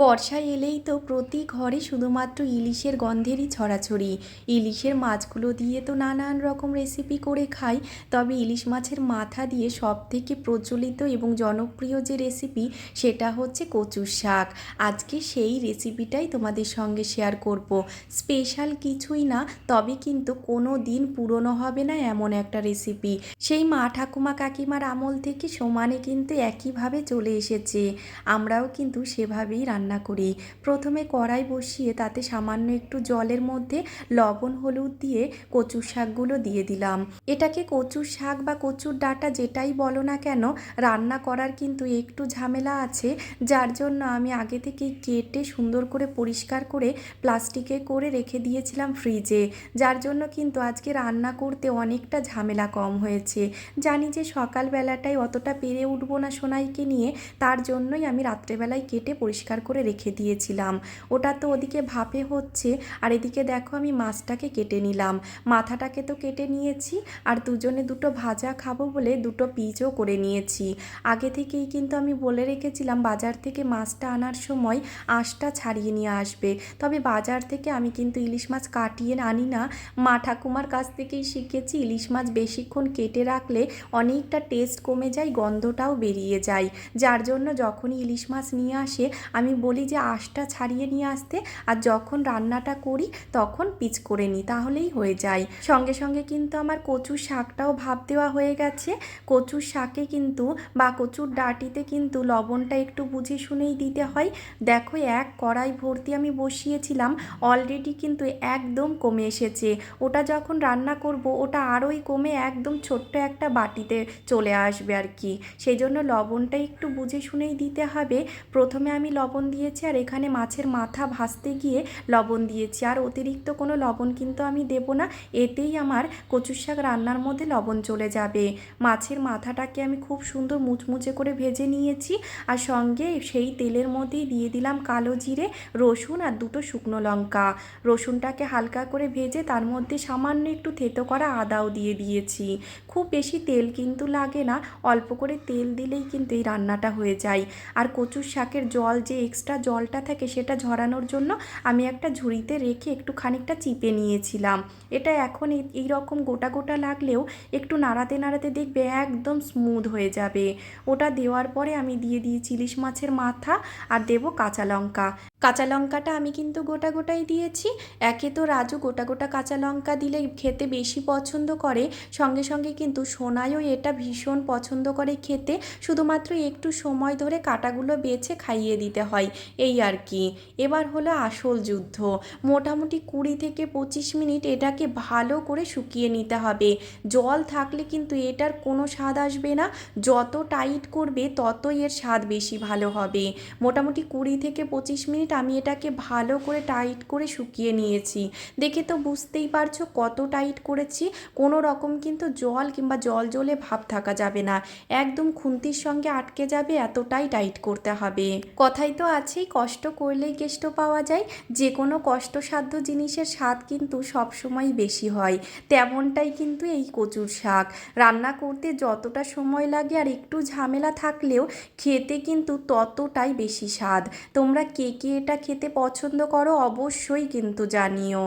বর্ষা এলেই তো প্রতি ঘরে শুধুমাত্র ইলিশের গন্ধেরই ছড়াছড়ি। ইলিশের মাছগুলো দিয়ে তো নানান রকম রেসিপি করে খাই, তবে ইলিশ মাছের মাথা দিয়ে সব থেকে প্রচলিত এবং জনপ্রিয় যে রেসিপি সেটা হচ্ছে কচুর শাক। আজকে সেই রেসিপিটাই তোমাদের সঙ্গে শেয়ার করব। স্পেশাল কিছুই না, তবে কিন্তু কোনো দিন পুরনো হবে না এমন একটা রেসিপি সেই মা ঠাকুমা কাকিমার আমল থেকে সমানে কিন্তু একইভাবে চলে এসেছে। আমরাও কিন্তু সেভাবেই রান্না করি। প্রথমে কড়াই বসিয়ে তাতে সামান্য একটু জলের মধ্যে লবণ, হলুদ দিয়ে কচুর শাকগুলো দিয়ে দিলাম। এটাকে কচুর শাক বা কচুর ডাঁটা যেটাই বলো না কেন, রান্না করার কিন্তু একটু ঝামেলা আছে। যার জন্য আমি আগে থেকেই কেটে সুন্দর করে পরিষ্কার করে প্লাস্টিকে করে রেখে দিয়েছিলাম ফ্রিজে। যার জন্য কিন্তু আজকে রান্না করতে অনেকটা ঝামেলা কম হয়েছে। জানি যে সকালবেলাটাই অতটা পেরে উঠবো না সোনাইকে নিয়ে, তার জন্যই আমি রাত্রেবেলায় কেটে পরিষ্কার করে রেখে দিয়েছিলাম। ওটা তো ওদিকে ভাপে হচ্ছে। আর এদিকে দেখো আমি মাছটাকে কেটে নিলাম। মাথাটাকে তো কেটে নিয়েছি। আর দুজনে দুটো ভাজা খাব বলে দুটো পিচও করে নিয়েছি। আগে থেকেই কিন্তু আমি বলে রেখেছিলাম, বাজার থেকে মাছটা আনার সময় আঁশটা ছাড়িয়ে নিয়ে আসবে। তবে বাজার থেকে আমি কিন্তু ইলিশ মাছ কাটিয়ে আনি না। মা ঠাকুমার কাছ থেকেই শিখেছি, ইলিশ মাছ বেশিক্ষণ কেটে রাখলে অনেকটা টেস্ট কমে যায়, গন্ধটাও বেরিয়ে যায়। যার জন্য যখনই ইলিশ মাছ নিয়ে আসে, আমি বলি যে আঁশটা ছাড়িয়ে নিয়ে আসতে আর যখন রান্নাটা করি তখন পিচ করে নিই, তাহলেই হয়ে যায়। সঙ্গে সঙ্গে কিন্তু আমার কচুর শাকটাও ভাপ দেওয়া হয়ে গেছে। কচুর শাকে কিন্তু বা কচুর ডাঁটিতে কিন্তু লবণটা একটু বুঝে শুনেই দিতে হয়। দেখো এক কড়াই ভর্তি আমি বসিয়েছিলাম অলরেডি কিন্তু একদম কমে এসেছে। ওটা যখন রান্না করব, ওটা আরোই কমে একদম ছোট্ট একটা বাটিতে চলে আসবে আর কি। সেই জন্য লবণটা একটু বুঝে শুনেই দিতে হবে। প্রথমে আমি লবণ দিয়েছি আর এখানে মাছের মাথা ভাজতে গিয়ে লবণ দিয়েছি। আর অতিরিক্ত কোনো লবণ কিন্তু আমি দেব না, এতেই আমার কচুর শাক রান্নার মধ্যে লবণ চলে যাবে। মাছের মাথাটাকে আমি খুব সুন্দর মুচমুচে করে ভেজে নিয়েছি আর সঙ্গে সেই তেলের মধ্যেই দিয়ে দিলাম কালো জিরে, রসুন আর দুটো শুকনো লঙ্কা। রসুনটাকে হালকা করে ভেজে তার মধ্যে সামান্য একটু থেতো করা আদাও দিয়ে দিয়েছি। খুব বেশি তেল কিন্তু লাগে না, অল্প করে তেল দিলেই কিন্তু এই রান্নাটা হয়ে যায়। আর কচুর শাকের জল যে এক্সট্রা জলটা থাকে সেটা ঝরানোর জন্য আমি একটা ঝুড়িতে রেখে একটু খানিকটা চিপে নিয়েছিলাম। এটা এখন এই- রকম গোটা গোটা লাগলেও একটু নাড়াতে নাড়াতে দেখবে একদম স্মুথ হয়ে যাবে। ওটা দেওয়ার পরে আমি দিয়ে দিয়েছি ইলিশ মাছের মাথা আর দেবো কাঁচা লঙ্কা। কাঁচা লঙ্কাটা আমি কিন্তু গোটা গোটাই দিয়েছি। একে তো রাজু গোটা গোটা কাঁচা লঙ্কা দিলে খেতে বেশি পছন্দ করে। সঙ্গে সঙ্গে কিন্তু সোনাইও এটা ভীষণ পছন্দ করে খেতে। শুধুমাত্র একটু সময় ধরে কাটাগুলো বেছে খাইয়ে দিতে হয়। এই আর কি। এবার হলো আসল যুদ্ধ। মোটামুটি কুড়ি থেকে পঁচিশ মিনিট এটাকে ভালো করে শুকিয়ে নিতে হবে। জল থাকলে কিন্তু এটার কোনো স্বাদ আসবে না। যত টাইট করবে ততই এর স্বাদ বেশি ভালো হবে। মোটামুটি কুড়ি থেকে পঁচিশ মিনিট আমি এটাকে ভালো করে টাইট করে শুকিয়ে নিয়েছি। দেখে তো বুঝতেই পারছ কত টাইট করেছি। কোনো রকম কিন্তু জল কিংবা জল জলে ভাব থাকা যাবে না। একদম খুন্তির সঙ্গে আটকে যাবে, এতটাই টাইট করতে হবে। কথাই তো আছেই কষ্ট করলেই কেষ্ট পাওয়া যায়। যে কোনো কষ্টসাধ্য জিনিসের স্বাদ কিন্তু সবসময় বেশি হয়। তেমনটাই কিন্তু এই কচুর শাক। রান্না করতে যতটা সময় লাগে আর একটু ঝামেলা থাকলেও খেতে কিন্তু ততটাই বেশি স্বাদ। তোমরা কে কে এটা খেতে পছন্দ করো অবশ্যই কিন্তু জানিও।